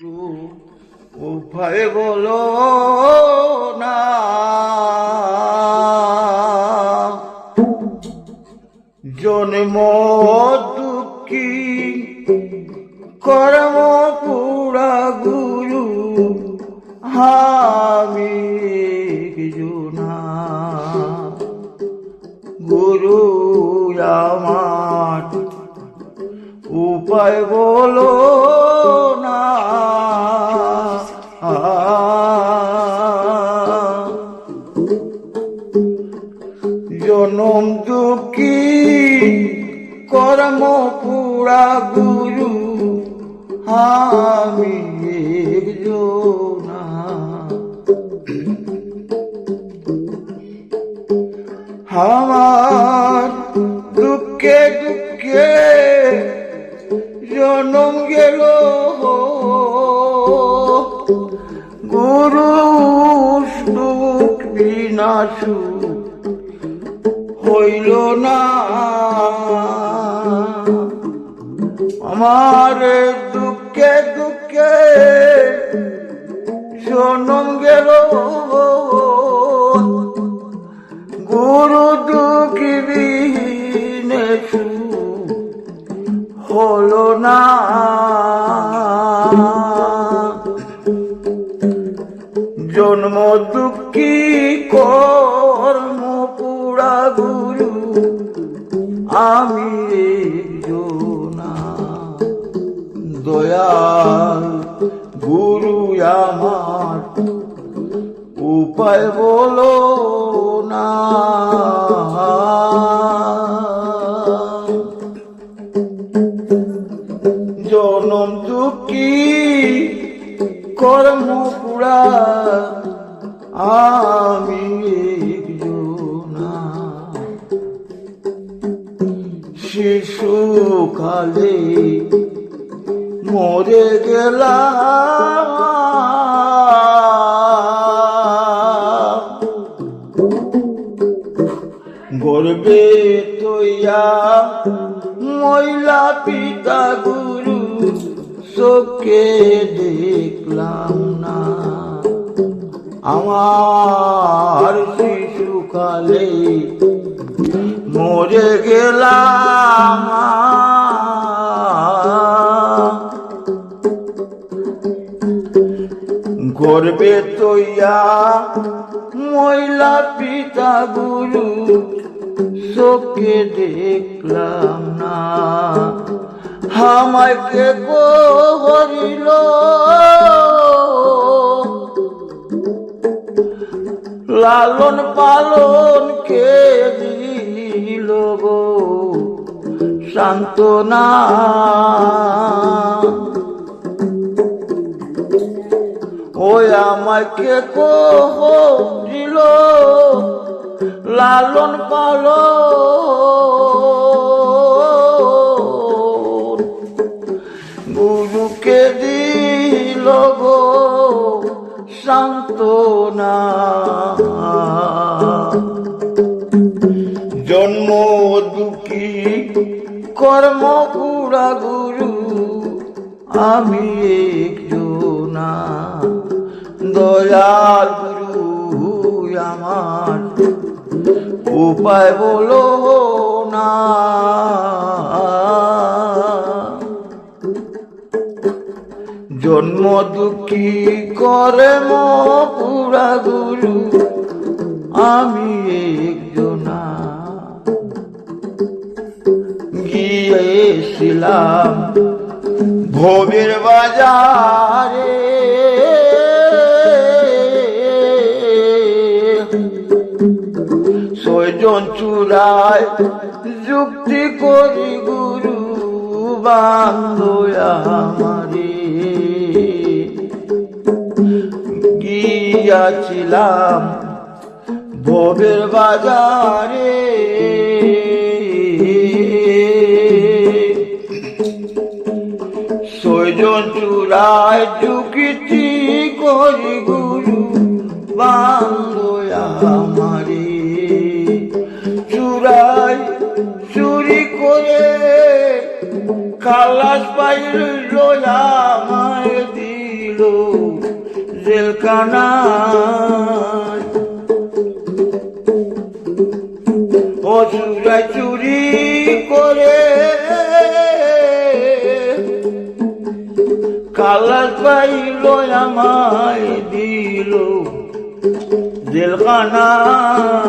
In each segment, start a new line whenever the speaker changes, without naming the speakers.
উভয় বলো না। জন্ম দুঃখী কর্ম পুরা গুরু হামি জুনা। গুরু আমার উপায় বলো পুরা গুরু আমি আমার দুঃখে দুঃখে জনম গেল। গুরু সুখ বিনাশু হইল না। আমার দুঃখে দুঃখে জনম গেল গুরু দুঃখী বিনে হলো না। জন্ম দুঃখী কর্ম পুরা গুরু, আমি দয়াল গুরু আমার উপায় বলো না। জনম দুঃখী কর্ম পুরা আমি একজনা। শিশু কালে মরে গেলাম। গর্বে তৈয়া মহিলা পিতা গুরু চোখে দেখলাম না। আমার শিশুকালে মরে গেলাম। গর্বে তৈয়া মহিলা পিতা গুরু চোখে দেখলাম না। আমাকে হরিল। লালন পালন কে দিল গো? ওই আমাকে কহ, দিল লালন পালন। গুরুকে দিল গো সান্ত্বনা। জন্ম দুঃখী, কর্ম পুরা গুরু আমি একজনা। দয়াল গুরু আমার। উপায় বলো না। জন্ম দুঃখী করে পুরা গুরু, আমি একজনা। গিয়েছিলাম ভোগের বাজারে। ছয়জন চূড়ায় যুক্তি করি গুরু বান্ধয়া আমারে গিয়াছিলাম ভোগের বাজারে। ছয়জন চূড়ায় যুক্তি করি গুরু বান্ধয়া করে খালাস পাইল আমায় দি জেলখানায় অসুরা চুরি করে কালার পাইল আমায় দিল জেলখানায়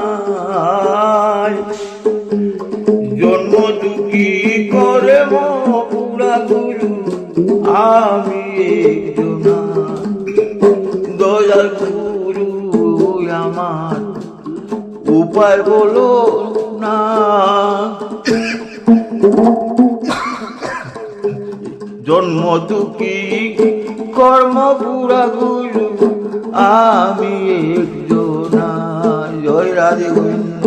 জন্ম দুঃখী করে আমি দয়াল গুরু আমার উপায় বলো না। জন্ম দুঃখী, কর্ম পুরা গুরু, আমি জয় রাধে গোবিন্দ